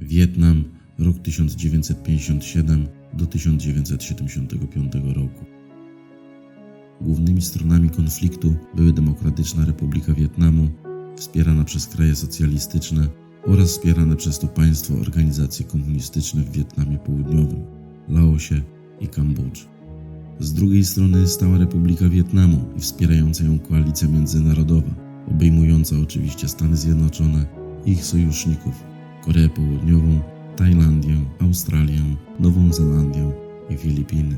Wietnam, rok 1957 do 1975 roku. Głównymi stronami konfliktu były Demokratyczna Republika Wietnamu, wspierana przez kraje socjalistyczne oraz wspierane przez to państwo organizacje komunistyczne w Wietnamie Południowym, Laosie i Kambodży. Z drugiej strony stała Republika Wietnamu i wspierająca ją koalicja międzynarodowa, obejmująca oczywiście Stany Zjednoczone i ich sojuszników Koreę Południową, Tajlandię, Australię, Nową Zelandię i Filipiny.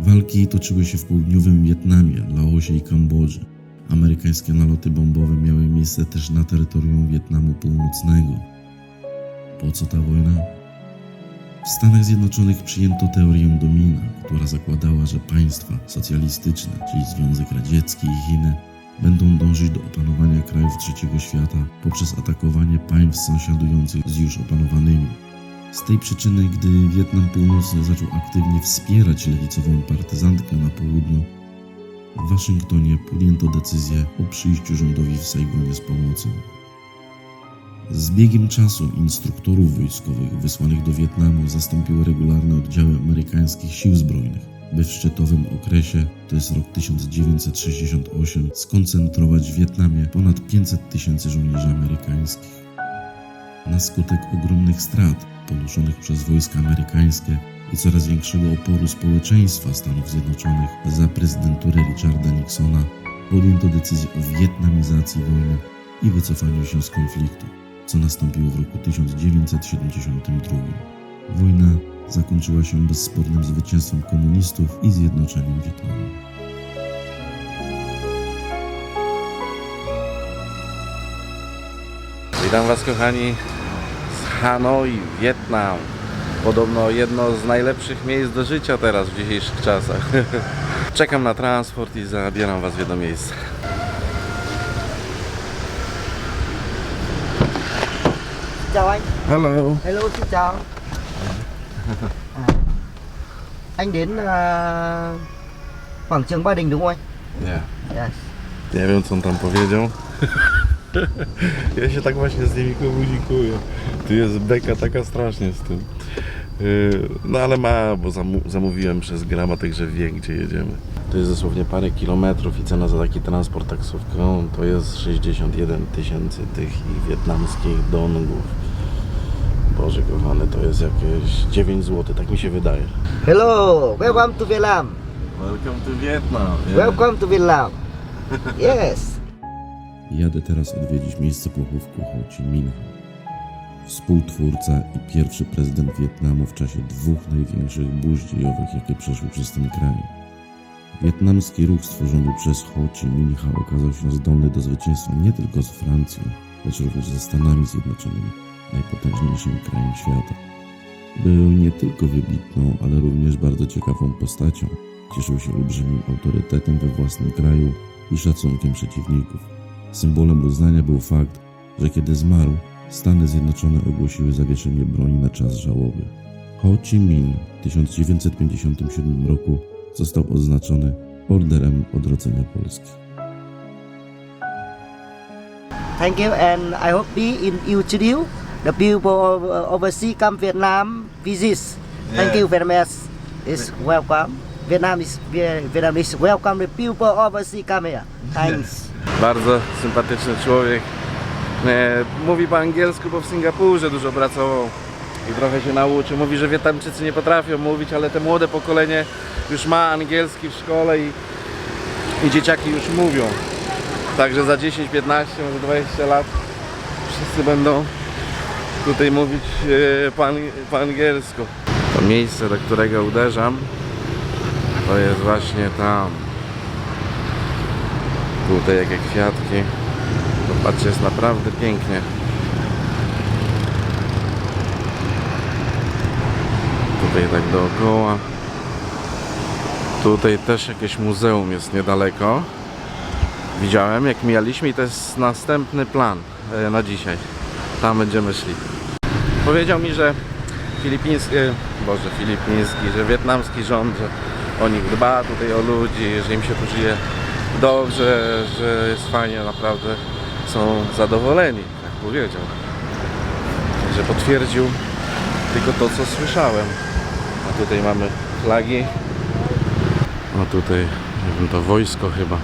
Walki toczyły się w południowym Wietnamie, Laosie i Kambodży. Amerykańskie naloty bombowe miały miejsce też na terytorium Wietnamu Północnego. Po co ta wojna? W Stanach Zjednoczonych przyjęto teorię domina, która zakładała, że państwa socjalistyczne, czyli Związek Radziecki i Chiny, będą dążyć do opanowania krajów trzeciego świata poprzez atakowanie państw sąsiadujących z już opanowanymi. Z tej przyczyny, gdy Wietnam Północny zaczął aktywnie wspierać lewicową partyzantkę na południu, w Waszyngtonie podjęto decyzję o przyjściu rządowi w Saigonie z pomocą. Z biegiem czasu instruktorów wojskowych wysłanych do Wietnamu zastąpiły regularne oddziały amerykańskich sił zbrojnych, by w szczytowym okresie, to jest rok 1968, skoncentrować w Wietnamie ponad 500 tysięcy żołnierzy amerykańskich. Na skutek ogromnych strat ponoszonych przez wojska amerykańskie i coraz większego oporu społeczeństwa Stanów Zjednoczonych za prezydentury Richarda Nixona podjęto decyzję o wietnamizacji wojny i wycofaniu się z konfliktu, co nastąpiło w roku 1972. Wojna zakończyła się bezspornym zwycięstwem komunistów i zjednoczeniem Wietnamu. Witam Was kochani z Hanoi, Wietnam. Podobno jedno z najlepszych miejsc do życia teraz w dzisiejszych czasach. Czekam na transport i zabieram Was w jedno miejsce. chào anh Hello. hello xin chào à, anh đến à, quảng trường Ba Đình đúng không anh Nie. yes. Nie wiem co on tam powiedział. Ja się tak właśnie z nimi komunikuję. Tu jest beka taka strasznie z tym. Yy, No ale ma, bo zamówiłem przez grama, także wie gdzie jedziemy. To jest dosłownie parę kilometrów i cena za taki transport taksówką to jest 61 tysięcy tych ich wietnamskich dongów. Boże kochany, to jest jakieś 9 zł, tak mi się wydaje. hello welcome to Vietnam Welcome to Vietnam. welcome to Vietnam yes Jadę teraz odwiedzić miejsce pochówku Ho Chi Minh. Współtwórca i pierwszy prezydent Wietnamu w czasie dwóch największych burz dziejowych, jakie przeszły przez ten kraj. Wietnamski ruch stworzony przez Ho Chi Minh okazał się zdolny do zwycięstwa nie tylko z Francją, lecz również ze Stanami Zjednoczonymi, najpotężniejszym krajem świata. Był nie tylko wybitną, ale również bardzo ciekawą postacią. Cieszył się olbrzymim autorytetem we własnym kraju i szacunkiem przeciwników. Symbolem uznania był fakt, że kiedy zmarł, Stany Zjednoczone ogłosiły zawieszenie broni na czas żałoby. Ho Chi Minh w 1957 roku został odznaczony Orderem Odrodzenia Polski. thank you and I hope be in introduce the people uh, overseas come Vietnam visit. Thank you very much. Is welcome. Vietnam is Vietnam is welcome. The people overseas come here. Thanks. Bardzo sympatyczny człowiek. E, mówi po angielsku, bo w Singapurze dużo pracował i trochę się nauczył. Mówi, że Wietnamczycy nie potrafią mówić, ale te młode pokolenie już ma angielski w szkole i, i dzieciaki już mówią. Także za 10, 15, może 20 lat wszyscy będą tutaj mówić e, po, po angielsku. To miejsce, do którego uderzam, to jest właśnie tam. Tutaj jakie kwiatki. Popatrzcie, jest naprawdę pięknie. Tutaj tak dookoła. Tutaj też jakieś muzeum jest niedaleko. Widziałem jak mijaliśmy i to jest następny plan e, na dzisiaj. Tam będziemy szli. Powiedział mi, że filipiński, e, boże filipiński, że wietnamski rząd, że o nich dba tutaj o ludzi, że im się tu żyje dobrze, że jest fajnie, naprawdę są zadowoleni, tak powiedział. Także potwierdził tylko to, co słyszałem. A tutaj mamy flagi. A tutaj, nie wiem, to wojsko chyba.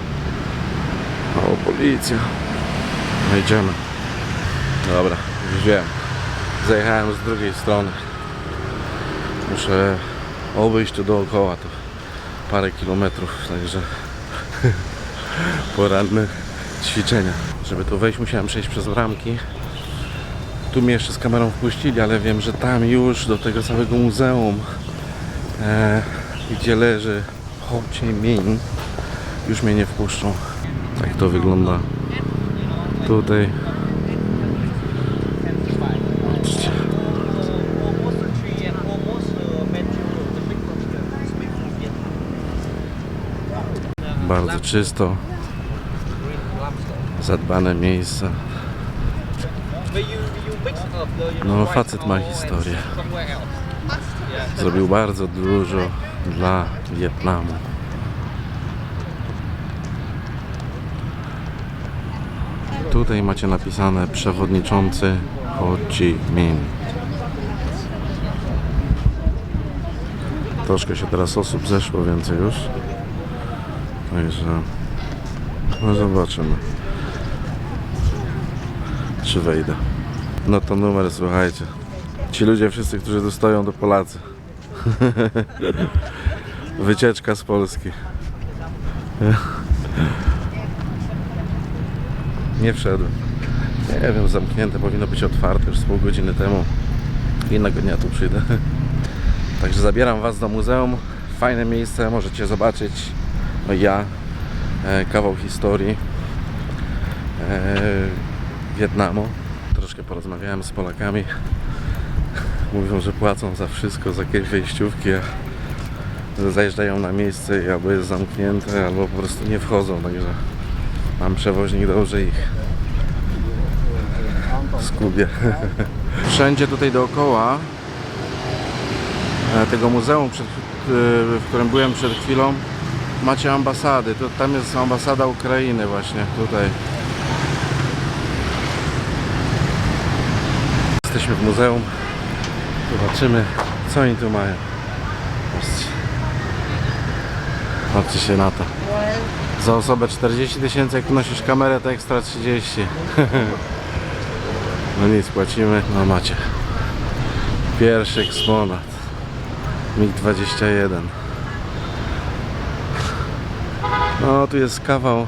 O, policja. No idziemy. Dobra, już wiem. Zajechałem z drugiej strony. Muszę obejść tu dookoła to parę kilometrów, także poranne ćwiczenia. Żeby tu wejść musiałem przejść przez bramki. Tu mnie jeszcze z kamerą wpuścili, ale wiem, że tam już do tego całego muzeum, e, gdzie leży Ho Chi Minh, już mnie nie wpuszczą. Tak to wygląda tutaj. Patrzcie. almost a tree and almost a metro, the big one, the big one, Vietnam. Bardzo czysto, zadbane miejsca. No, facet ma historię. Zrobił bardzo dużo dla Wietnamu. Tutaj macie napisane przewodniczący Ho Chi Minh. Troszkę się teraz osób zeszło więcej już. Także no zobaczymy. Czy wejdę. No to numer słuchajcie. Ci ludzie wszyscy, którzy tu stoją to Polacy. Wycieczka z Polski. Nie wszedłem. Nie wiem, zamknięte, powinno być otwarte już z pół godziny temu. Innego dnia tu przyjdę. Także zabieram Was do muzeum. Fajne miejsce, możecie zobaczyć. Ja, e, kawał historii e, Wietnamu. Troszkę porozmawiałem z Polakami. Mówią, że płacą za wszystko, za jakieś wejściówki, że zajeżdżają na miejsce i albo jest zamknięte, albo po prostu nie wchodzą, także mam przewoźnik, dobrze ich skubię. Wszędzie tutaj dookoła e, tego muzeum, w którym byłem przed chwilą, macie ambasady. To, tam jest ambasada Ukrainy właśnie, tutaj. Jesteśmy w muzeum. Zobaczymy, co oni tu mają. Patrzcie. Patrzcie się na to. Za osobę 40 tysięcy, jak nosisz kamerę, to ekstra 30. no nic, płacimy. No macie. Pierwszy eksponat. MiG-21. No, tu jest kawał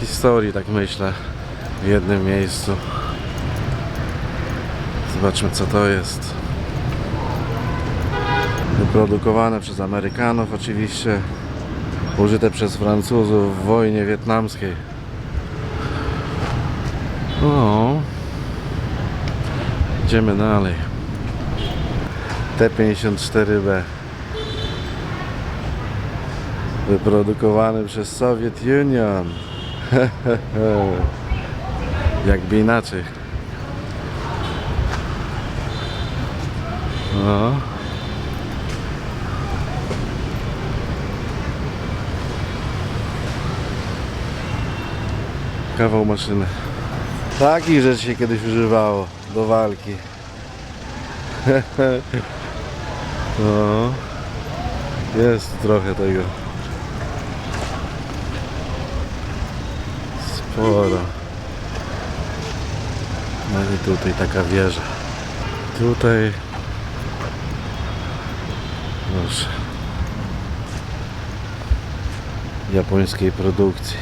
historii, tak myślę, w jednym miejscu. Zobaczmy, co to jest. Wyprodukowane przez Amerykanów oczywiście. Użyte przez Francuzów w wojnie wietnamskiej. No. Idziemy dalej. T-54B. Wyprodukowany przez Soviet Union. Jakby inaczej. No. Kawał maszyny. Takich rzeczy się kiedyś używało do walki. no. Jest trochę tego. Sporo. No i tutaj taka wieża. Tutaj Proszę. Japońskiej produkcji.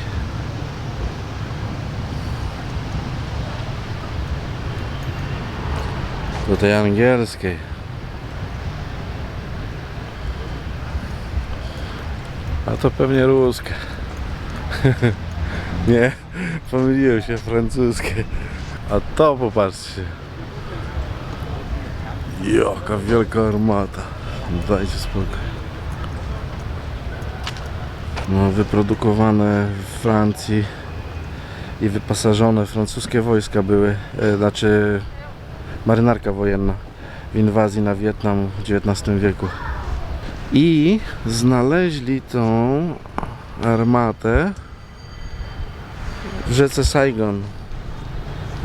Tutaj angielskiej. A to pewnie ruskie. Nie, pomyliłem się, francuskie. A to popatrzcie. Jaka wielka armata. Dajcie spokój. No, wyprodukowane w Francji i wyposażone francuskie wojska były, e, znaczy marynarka wojenna w inwazji na Wietnam w XIX wieku. I znaleźli tą armatę w rzece Saigon,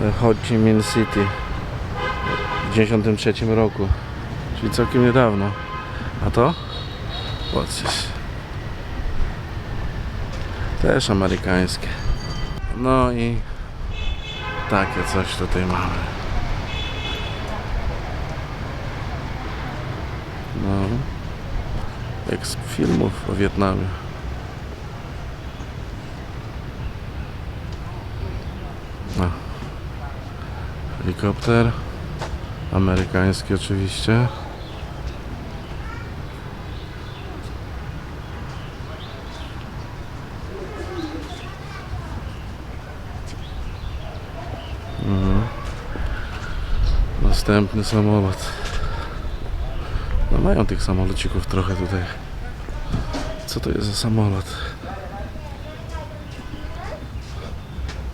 e, Ho Chi Minh City w 1953 roku, czyli całkiem niedawno. A to? Patrzcie. Też amerykańskie. No i takie coś tutaj mamy. No. Jak z filmów o Wietnamie. No. Helikopter. Amerykański oczywiście. Mhm. Następny samolot. No mają tych samolocików trochę tutaj. Co to jest za samolot?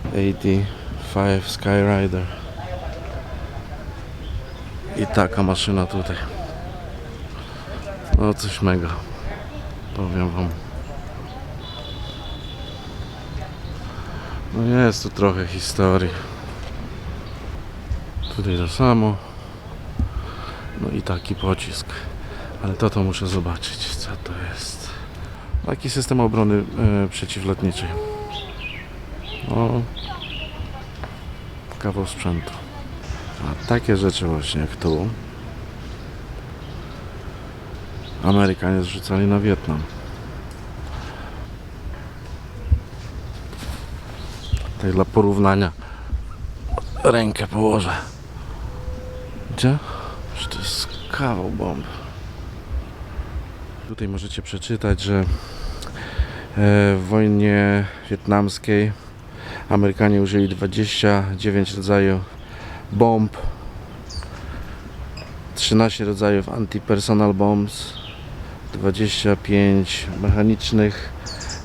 AT-5 Skyrider. I taka maszyna tutaj. No coś mega. Powiem wam. No jest tu trochę historii. Tutaj to samo. No i taki pocisk. Ale to to muszę zobaczyć, co to jest. Taki system obrony e, przeciwlotniczej. O, kawał sprzętu. A takie rzeczy właśnie jak tu Amerykanie zrzucali na Wietnam. Tak dla porównania rękę położę. Gdzie? Że to jest kawał bomb. Tutaj możecie przeczytać, że e, w wojnie wietnamskiej Amerykanie użyli 29 rodzajów bomb, 13 rodzajów anti-personal bombs, 25 mechanicznych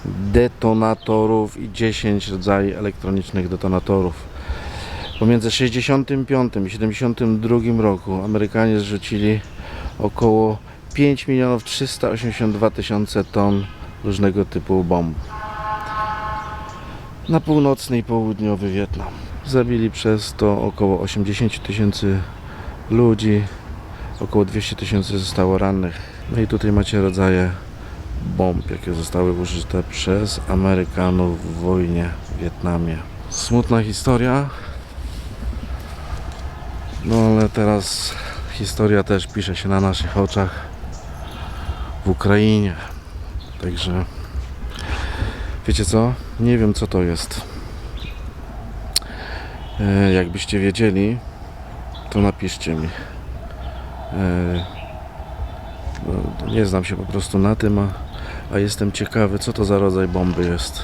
detonatorów i 10 rodzajów elektronicznych detonatorów. Pomiędzy 65 i 72 roku Amerykanie zrzucili około 5 milionów 382 tysiące ton różnego typu bomb na północny i południowy Wietnam. Zabili przez to około 80 tysięcy ludzi, około 200 tysięcy zostało rannych. No i tutaj macie rodzaje bomb, jakie zostały użyte przez Amerykanów w wojnie w Wietnamie. Smutna historia, no ale teraz historia też pisze się na naszych oczach w Ukrainie. Także wiecie co? Nie wiem co to jest. E, jakbyście wiedzieli, to napiszcie mi. E, no, nie znam się po prostu na tym, a, a jestem ciekawy, co to za rodzaj bomby jest.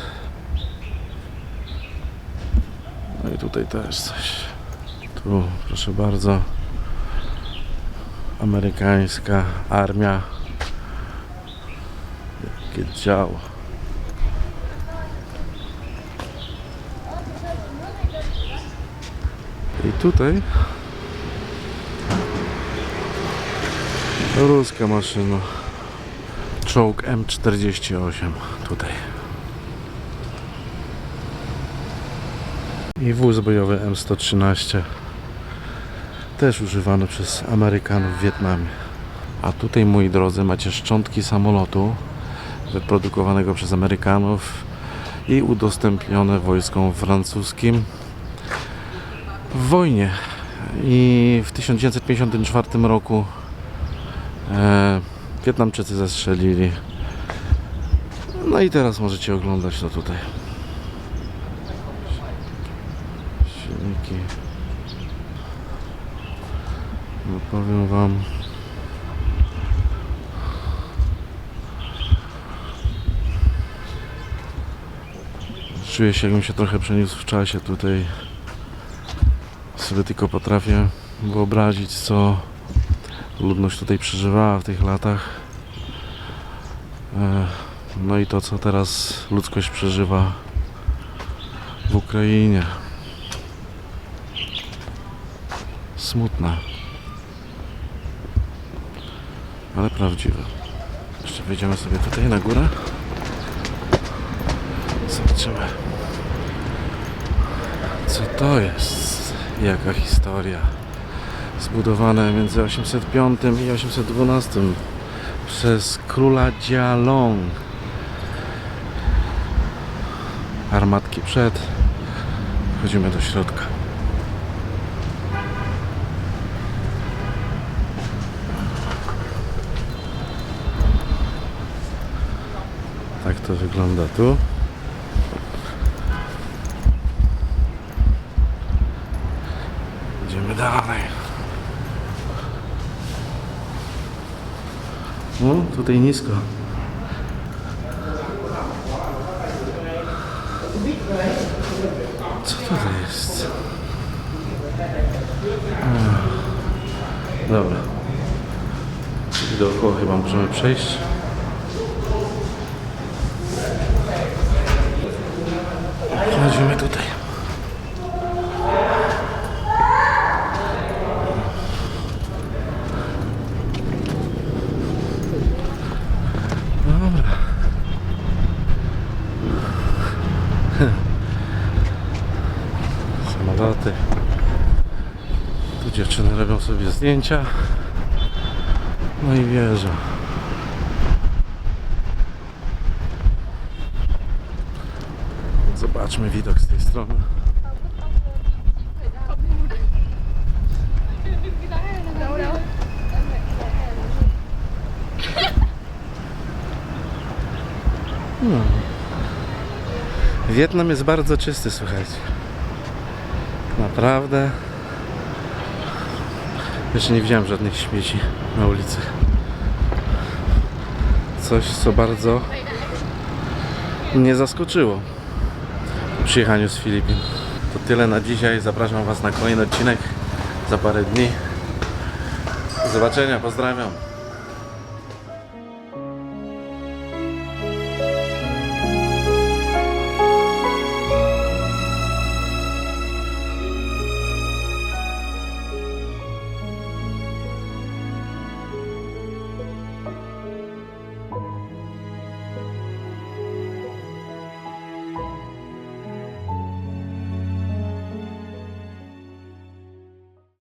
No i tutaj też coś. Tu, proszę bardzo, amerykańska armia. Jakie działa. I tutaj ruska maszyna. Czołg M48 tutaj. I wóz bojowy M113 też używany przez Amerykanów w Wietnamie. A tutaj, moi drodzy, macie szczątki samolotu wyprodukowanego przez Amerykanów i udostępnione wojskom francuskim w wojnie. I w 1954 roku e, Wietnamczycy zastrzelili. No i teraz możecie oglądać to tutaj. Silniki. No powiem wam. Czuję się jakbym się trochę przeniósł w czasie tutaj. Sobie tylko potrafię wyobrazić co ludność tutaj przeżywała w tych latach. E, No i to co teraz ludzkość przeżywa w Ukrainie. Smutne. Ale prawdziwe. Jeszcze wejdziemy sobie tutaj na górę. Zobaczymy. Co to jest? Jaka historia zbudowane między 805 i 812 przez króla Jialong. Armatki przed. Wchodzimy do środka. Tak to wygląda tu. Idziemy dalej. O, tutaj nisko. Co to jest? Dobra. Dookoła chyba możemy przejść. Chodzimy tutaj. Dobra. Samoloty. Tu dziewczyny robią sobie zdjęcia. No i wieża. Zobaczmy widok z tej strony. Wietnam jest bardzo czysty, słuchajcie. Naprawdę. Jeszcze nie widziałem żadnych śmieci na ulicy. Coś, co bardzo mnie zaskoczyło po przyjechaniu z Filipin. To tyle na dzisiaj. Zapraszam Was na kolejny odcinek za parę dni. Do zobaczenia, pozdrawiam.